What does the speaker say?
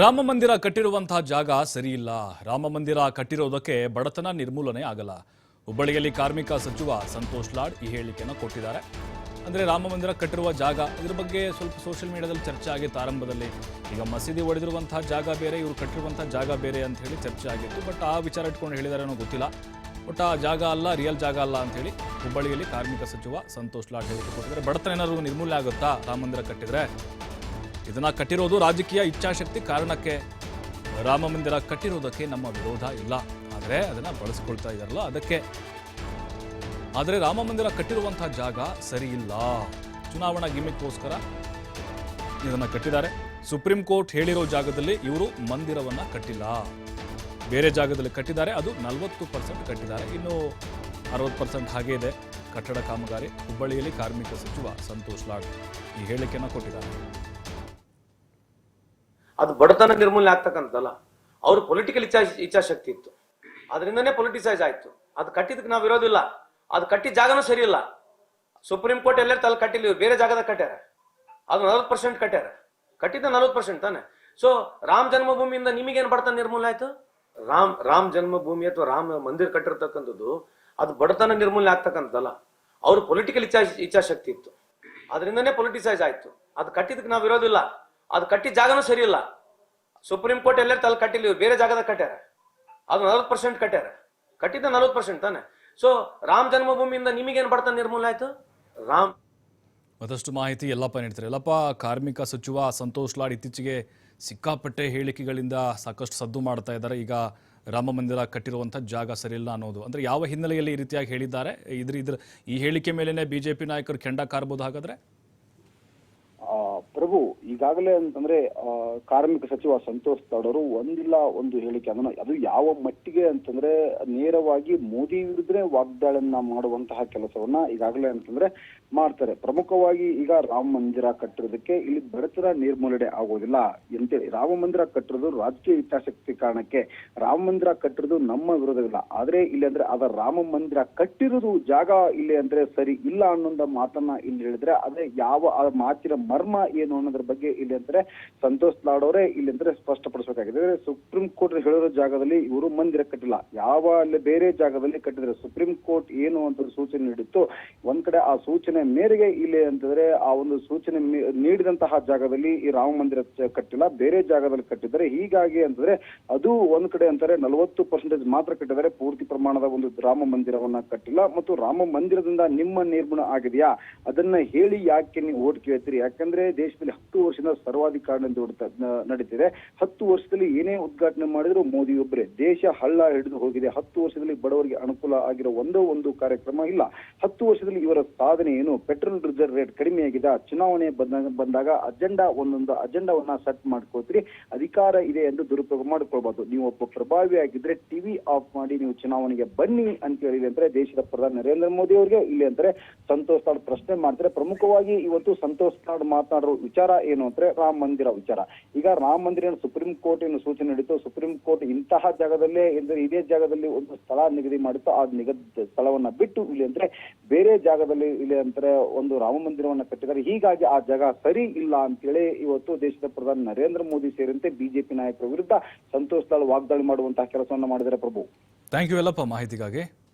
ರಾಮ ಮಂದಿರ ಕಟ್ಟಿರುವಂತಹ ಜಾಗ ಸರಿಯಿಲ್ಲ. ರಾಮ ಮಂದಿರ ಕಟ್ಟಿರೋದಕ್ಕೆ ಬಡತನ ನಿರ್ಮೂಲನೆ ಆಗಲ್ಲ. ಹುಬ್ಬಳ್ಳಿಯಲ್ಲಿ ಕಾರ್ಮಿಕ ಸಚಿವ ಸಂತೋಷ್ ಲಾಡ್ ಈ ಹೇಳಿಕೆಯನ್ನು ಕೊಟ್ಟಿದ್ದಾರೆ. ಅಂದ್ರೆ ರಾಮ ಮಂದಿರ ಕಟ್ಟಿರುವ ಜಾಗ, ಇದ್ರ ಬಗ್ಗೆ ಸ್ವಲ್ಪ ಸೋಷಿಯಲ್ ಮೀಡಿಯಾದಲ್ಲಿ ಚರ್ಚೆ ಆಗಿತ್ತು ಆರಂಭದಲ್ಲಿ. ಈಗ ಮಸೀದಿ ಒಡೆದಿರುವಂತಹ ಜಾಗ ಬೇರೆ, ಇವರು ಕಟ್ಟಿರುವಂತಹ ಜಾಗ ಬೇರೆ ಅಂತ ಹೇಳಿ ಚರ್ಚೆ ಆಗಿತ್ತು. ಬಟ್ ಆ ವಿಚಾರ ಇಟ್ಕೊಂಡು ಹೇಳಿದಾರೆ ಅನ್ನೋ ಗೊತ್ತಿಲ್ಲ. ಬಟ್ ಆ ಜಾಗ ಅಲ್ಲ ರಿಯಲ್ ಜಾಗ ಅಲ್ಲ ಅಂತ ಹೇಳಿ ಹುಬ್ಬಳ್ಳಿಯಲ್ಲಿ ಕಾರ್ಮಿಕ ಸಚಿವ ಸಂತೋಷ್ ಲಾಡ್ ಹೇಳಿಕೆ ಕೊಟ್ಟಿದ್ದಾರೆ. ಬಡತನ ಏನಾದರೂ ನಿರ್ಮೂಲನೆ ಆಗುತ್ತಾ ರಾಮ ಮಂದಿರ ಕಟ್ಟಿದ್ರೆ? ಇದನ್ನ ಕಟ್ಟಿರೋದು ರಾಜಕೀಯ ಇಚ್ಛಾಶಕ್ತಿ ಕಾರಣಕ್ಕೆ. ರಾಮ ಮಂದಿರ ಕಟ್ಟಿರೋದಕ್ಕೆ ನಮ್ಮ ವಿರೋಧ ಇಲ್ಲ. ಆದರೆ ಅದನ್ನ ಬಳಸ್ಕೊಳ್ತಾ ಇದ್ದಾರಲ್ಲ ಅದಕ್ಕೆ. ಆದರೆ ರಾಮ ಮಂದಿರ ಕಟ್ಟಿರುವಂತಹ ಜಾಗ ಸರಿ ಇಲ್ಲ. ಚುನಾವಣಾ ಗಿಮಿಕ್ಕೋಸ್ಕರ ಇದನ್ನ ಕಟ್ಟಿದ್ದಾರೆ. ಸುಪ್ರೀಂ ಕೋರ್ಟ್ ಹೇಳಿರೋ ಜಾಗದಲ್ಲಿ ಇವರು ಮಂದಿರವನ್ನ ಕಟ್ಟಿಲ್ಲ. ಬೇರೆ ಜಾಗದಲ್ಲಿ ಕಟ್ಟಿದ್ದಾರೆ, ಅದು ನಲವತ್ತು ಪರ್ಸೆಂಟ್ ಕಟ್ಟಿದ್ದಾರೆ. ಇನ್ನು ಅರವತ್ತು ಪರ್ಸೆಂಟ್ ಹಾಗೆ ಇದೆ. ಕಟ್ಟಡ ಕಾಮಗಾರಿ, ಹುಬ್ಬಳ್ಳಿಯಲ್ಲಿ ಕಾರ್ಮಿಕ ಸಚಿವ ಸಂತೋಷ್ ಲಾಡ್ ಈ ಹೇಳಿಕೆಯನ್ನು ಕೊಟ್ಟಿದ್ದಾರೆ. ಅದು ಬಡತನ ನಿರ್ಮೂಲನೆ ಆಗ್ತಕ್ಕಂಥದ್ದಲ್ಲ. ಅವ್ರ ಪೊಲಿಟಿಕಲ್ ಇಚ್ಛಾ, ಇಚ್ಛಾಶಕ್ತಿ ಇತ್ತು. ಅದರಿಂದನೇ ಪೊಲಿಟಿಸೈಸ್ ಆಯ್ತು. ಅದು ಕಟ್ಟಿದಕ್ಕೆ ನಾವು ಇರೋದಿಲ್ಲ. ಅದು ಕಟ್ಟಿದ ಜಾಗನೂ ಸರಿ ಇಲ್ಲ. ಸುಪ್ರೀಂ ಕೋರ್ಟ್ ಎಲ್ಲರೂ ತಲೆ ಕಟ್ಟಿಲ್ಲ ಬೇರೆ ಜಾಗದಾಗ ಕಟ್ಟ್ಯಾರ ಅದು ನಲವತ್ತು ಪರ್ಸೆಂಟ್ ಕಟ್ಟ್ಯಾರ ಕಟ್ಟಿದ್ದ ನಲವತ್ತು ಪರ್ಸೆಂಟ್ ತಾನೆ. ಸೊ ರಾಮ್ ಜನ್ಮಭೂಮಿಯಿಂದ ನಿಮಗೇನು ಬಡತನ ನಿರ್ಮೂಲನೆ ಆಯ್ತು? ರಾಮ್ ರಾಮ್ ಜನ್ಮಭೂಮಿ ಅಥವಾ ರಾಮ ಮಂದಿರ ಕಟ್ಟಿರ್ತಕ್ಕಂಥದ್ದು, ಅದು ಬಡತನ ನಿರ್ಮೂಲನೆ ಆಗ್ತಕ್ಕಂಥದ್ದಲ್ಲ. ಅವ್ರ ಪೊಲಿಟಿಕಲ್ ಇಚ್ಛಾ, ಇಚ್ಛಾಶಕ್ತಿ ಇತ್ತು. ಅದರಿಂದನೇ ಪೊಲಿಟಿಸೈಸ್ ಆಯ್ತು. ಅದು ಕಟ್ಟಿದಕ್ಕೆ ನಾವು ಇರೋದಿಲ್ಲ. ಅದು ಕಟ್ಟಿದ ಜಾಗನೂ ಸರಿ ಇಲ್ಲ. ಸುಪ್ರೀಂ ಕೋರ್ಟ್ ಎಲ್ಲರೂ ತಲೆ ಕಟ್ಟಿಲ್ಲ ಇವ್ರು ಬೇರೆ ಜಾಗದಾಗ ಕಟ್ಟ್ಯಾರ ಅದು ನಲವತ್ತು ಪರ್ಸೆಂಟ್ ಕಟ್ಟ್ಯಾರ ಕಟ್ಟಿದ್ದ ನಲವತ್ತು ಪರ್ಸೆಂಟ್ ತಾನೆ. ಸೊ ರಾಮ ಜನ್ಮಭೂಮಿಯಿಂದ ನಿಮಗೇನು ಬಡತನ ನಿರ್ಮೂಲ ಆಯ್ತು? ರಾಮ್. ಮತ್ತಷ್ಟು ಮಾಹಿತಿ ಎಲ್ಲಪ್ಪ ನೀಡ್ತಾರೆ ಎಲ್ಲಪ್ಪ ಕಾರ್ಮಿಕ ಸಚಿವ ಸಂತೋಷ್ ಲಾಡ್ ಇತ್ತೀಚೆಗೆ ಸಿಕ್ಕಾಪಟ್ಟೆ ಹೇಳಿಕೆಗಳಿಂದ ಸಾಕಷ್ಟು ಸದ್ದು ಮಾಡ್ತಾ ಇದ್ದಾರೆ. ಈಗ ರಾಮ ಮಂದಿರ ಕಟ್ಟಿರುವಂಥ ಜಾಗ ಸರಿಯಿಲ್ಲ ಅನ್ನೋದು. ಅಂದ್ರೆ ಯಾವ ಹಿನ್ನೆಲೆಯಲ್ಲಿ ಈ ರೀತಿಯಾಗಿ ಹೇಳಿದ್ದಾರೆ? ಇದ್ರ ಇದ್ರ ಈ ಹೇಳಿಕೆ ಮೇಲೇ ಬಿ ಜೆ ಪಿ ನಾಯಕರು ಕೆಂಡ ಕಾರ್ಬೋದು ಹಾಗಾದರೆ? ಈಗಾಗಲೇ ಅಂತಂದ್ರೆ ಕಾರ್ಮಿಕ ಸಚಿವ ಸಂತೋಷ್ ಅವರು ಒಂದಿಲ್ಲ ಒಂದು ಹೇಳಿಕೆ. ಅದನ್ನ, ಅದು ಯಾವ ಮಟ್ಟಿಗೆ ಅಂತಂದ್ರೆ, ನೇರವಾಗಿ ಮೋದಿ ವಿರುದ್ಧ ವಾಗ್ದಾಳನ್ನ ಮಾಡುವಂತಹ ಕೆಲಸವನ್ನ ಈಗಾಗಲೇ ಅಂತಂದ್ರೆ ಮಾಡ್ತಾರೆ. ಪ್ರಮುಖವಾಗಿ ಈಗ ರಾಮ ಮಂದಿರ ಕಟ್ಟಿರೋದಕ್ಕೆ ಇಲ್ಲಿ ಬಡತನ ನಿರ್ಮೂಲನೆ ಆಗೋದಿಲ್ಲ ಅಂತೇಳಿ. ರಾಮ ಮಂದಿರ ಕಟ್ಟಿರೋದು ರಾಜಕೀಯ ಹಿತಾಸಕ್ತಿ ಕಾರಣಕ್ಕೆ. ರಾಮ ಮಂದಿರ ಕಟ್ಟಿರೋದು ನಮ್ಮ ವಿರೋಧವಿಲ್ಲ. ಆದ್ರೆ ಇಲ್ಲಿ ಅಂದ್ರೆ, ಅದ ರಾಮ ಮಂದಿರ ಕಟ್ಟಿರೋದು ಜಾಗ ಇಲ್ಲಿ ಅಂದ್ರೆ ಸರಿ ಇಲ್ಲ ಅನ್ನೋ ಮಾತನ್ನ ಇಲ್ಲಿ ಹೇಳಿದ್ರೆ, ಅದೇ ಯಾವ ಆ ಮಾತಿನ ಮರ್ಮ ಏನು ಅನ್ನೋದ್ರ ಬಗ್ಗೆ ಇಲ್ಲಿ ಅಂದ್ರೆ ಸಂತೋಷ್ ಲಾಡ್ ಅವರೇ ಇಲ್ಲಿ ಅಂದ್ರೆ ಸ್ಪಷ್ಟಪಡಿಸಬೇಕಾಗಿದೆ. ಸುಪ್ರೀಂ ಕೋರ್ಟ್ ಹೇಳಿರೋ ಜಾಗದಲ್ಲಿ ಇವರು ಮಂದಿರ ಕಟ್ಟಿಲ್ಲ. ಯಾವ ಅಲ್ಲಿ ಬೇರೆ ಜಾಗದಲ್ಲಿ ಕಟ್ಟಿದ್ರೆ ಸುಪ್ರೀಂ ಕೋರ್ಟ್ ಏನು ಅಂತ ಸೂಚನೆ ನೀಡಿತ್ತು, ಒಂದ್ ಕಡೆ ಆ ಸೂಚನೆ ಮೇರೆಗೆ ಇಲ್ಲಿ ಅಂತಂದ್ರೆ ಆ ಒಂದು ಸೂಚನೆ ನೀಡಿದಂತಹ ಜಾಗದಲ್ಲಿ ಈ ರಾಮ ಮಂದಿರ ಕಟ್ಟಿಲ್ಲ, ಬೇರೆ ಜಾಗದಲ್ಲಿ ಕಟ್ಟಿದ್ದಾರೆ. ಹೀಗಾಗಿ ಅಂತಂದ್ರೆ ಅದು ಒಂದ್ ಕಡೆ ಅಂತಾರೆ ನಲವತ್ತು ಪರ್ಸೆಂಟೇಜ್ ಮಾತ್ರ ಕಟ್ಟಿದ್ದಾರೆ. ಪೂರ್ತಿ ಪ್ರಮಾಣದ ಒಂದು ರಾಮ ಮಂದಿರವನ್ನ ಕಟ್ಟಿಲ್ಲ. ಮತ್ತು ರಾಮ ಮಂದಿರದಿಂದ ನಿಮ್ಮ ನಿರ್ಮಾಣ ಆಗಿದೆಯಾ? ಅದನ್ನ ಹೇಳಿ ಯಾಕೆ ನೀವು ಓಟ್ ಕೇಳ್ತೀರಿ? ಯಾಕಂದ್ರೆ ದೇಶದಲ್ಲಿ ಹತ್ತು ವರ್ಷದಿಂದ ಸರ್ವಾಧಿಕಾರ ನಡೀತಿದೆ. ಹತ್ತು ವರ್ಷದಲ್ಲಿ ಏನೇ ಉದ್ಘಾಟನೆ ಮಾಡಿದ್ರು ಮೋದಿ ಒಬ್ಬರೇ ದೇಶ ಹಳ್ಳ ಹಿಡಿದು ಹೋಗಿದೆ. ಹತ್ತು ವರ್ಷದಲ್ಲಿ ಬಡವರಿಗೆ ಅನುಕೂಲ ಆಗಿರೋ ಒಂದೋ ಒಂದು ಕಾರ್ಯಕ್ರಮ ಇಲ್ಲ. ಹತ್ತು ವರ್ಷದಲ್ಲಿ ಇವರ ಸಾಧನೆ ಏನು? ಪೆಟ್ರೋಲ್ ರಿಸರ್ವ್ ರೇಟ್ ಕಡಿಮೆ ಆಗಿದೆ ಚುನಾವಣೆ ಬಂದಾಗ ಅಜೆಂಡಾ ಒಂದೊಂದು ಅಜೆಂಡಾವನ್ನ ಸೆಟ್ ಮಾಡ್ಕೋತೀರಿ ಅಧಿಕಾರ ಇದೆ ಎಂದು ದುರುಪಯೋಗ ಮಾಡ್ಕೊಳ್ಬಾರ್ದು. ನೀವು ಒಬ್ಬ ಪ್ರಭಾವಿ ಆಗಿದ್ರೆ ಟಿವಿ ಆಫ್ ಮಾಡಿ ನೀವು ಚುನಾವಣೆಗೆ ಬನ್ನಿ ಅಂತ ಹೇಳಿದೆ ಅಂದ್ರೆ ದೇಶದ ಪ್ರಧಾನಿ ನರೇಂದ್ರ ಮೋದಿ ಅವರಿಗೆ. ಇಲ್ಲಿ ಅಂದ್ರೆ ಸಂತೋಷ್ ಪ್ರಶ್ನೆ ಮಾಡ್ತಾರೆ. ಪ್ರಮುಖವಾಗಿ ಇವತ್ತು ಸಂತೋಷ್ ಮಾತನಾಡುವ ಮಾತನಾಡಿರೋ ವಿಚಾರ ಏನು? ಅಂದ್ರೆ ರಾಮ ಮಂದಿರ ವಿಚಾರ. ಈಗ ರಾಮ ಮಂದಿರ ಸುಪ್ರೀಂ ಕೋರ್ಟ್ ಏನು ಸೂಚನೆ ನೀಡಿತು ಸುಪ್ರೀಂ ಕೋರ್ಟ್ ಇಂತಹ ಜಾಗದಲ್ಲೇ ಎಂದ್ರೆ ಇದೇ ಜಾಗದಲ್ಲಿ ಒಂದು ಸ್ಥಳ ನಿಗದಿ ಮಾಡಿತ್ತು, ಆ ನಿಗದಿತ ಸ್ಥಳವನ್ನ ಬಿಟ್ಟು ಇಲ್ಲಿ ಅಂದ್ರೆ ಬೇರೆ ಜಾಗದಲ್ಲಿ ಇಲ್ಲಿ ಅಂದ್ರೆ ಒಂದು ರಾಮ ಮಂದಿರವನ್ನ ಕಟ್ಟಿದ್ದಾರೆ. ಹೀಗಾಗಿ ಆ ಜಾಗ ಸರಿ ಇಲ್ಲ ಅಂತೇಳಿ ಇವತ್ತು ದೇಶದ ಪ್ರಧಾನಿ ನರೇಂದ್ರ ಮೋದಿ ಸೇರಿದಂತೆ ಬಿಜೆಪಿ ನಾಯಕರ ವಿರುದ್ಧ ಸಂತೋಷ್ ವಾಗ್ದಾಳಿ ಮಾಡುವಂತಹ ಕೆಲಸವನ್ನ ಮಾಡಿದರೆ ಪ್ರಭು. ಥ್ಯಾಂಕ್ ಯು ಎಲ್ಲಪ್ಪ ಮಾಹಿತಿಗಾಗಿ.